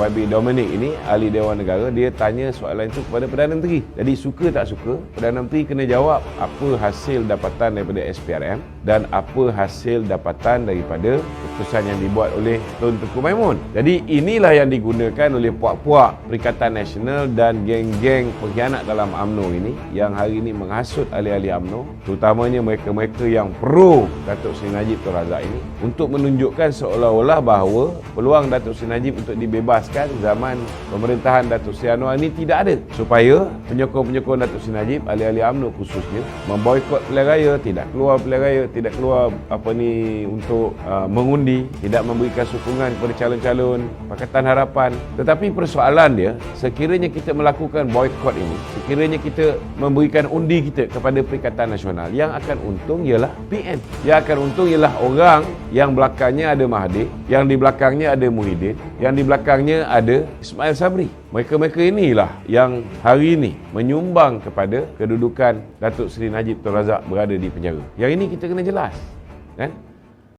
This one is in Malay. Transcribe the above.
YB Dominic ini ahli Dewan Negara dia tanya soalan itu kepada Perdana Menteri. Jadi suka tak suka Perdana Menteri kena jawab apa hasil dapatan daripada SPRM dan apa hasil dapatan daripada keputusan yang dibuat oleh Tun Tengku Maimun. Jadi inilah yang digunakan oleh puak-puak Perikatan Nasional dan geng-geng pengkhianat dalam AMNO ini yang hari ini menghasut ahli-ahli AMNO terutamanya mereka-mereka yang pro Datuk Seri Najib Tun Razak ini untuk menunjukkan seolah-olah bahawa peluang Datuk Seri Najib untuk dibebaskan zaman pemerintahan Datuk Seri Anwar ini tidak ada supaya penyokong-penyokong Datuk Seri Najib ahli-ahli UMNO khususnya memboikot pilihan raya tidak keluar pilihan raya tidak keluar apa ni untuk uh, mengundi tidak memberikan sokongan kepada calon-calon Pakatan Harapan tetapi persoalan dia sekiranya kita melakukan boikot ini sekiranya kita memberikan undi kita kepada Perikatan Nasional yang akan untung ialah PN yang akan untung ialah orang yang belakangnya ada Mahathir yang di belakangnya ada Muhyiddin yang di belakangnya ada Ismail Sabri mereka-mereka inilah yang hari ini menyumbang kepada kedudukan Datuk Seri Najib Tun Razak berada di penjara. Yang ini kita kena jelas. Kan?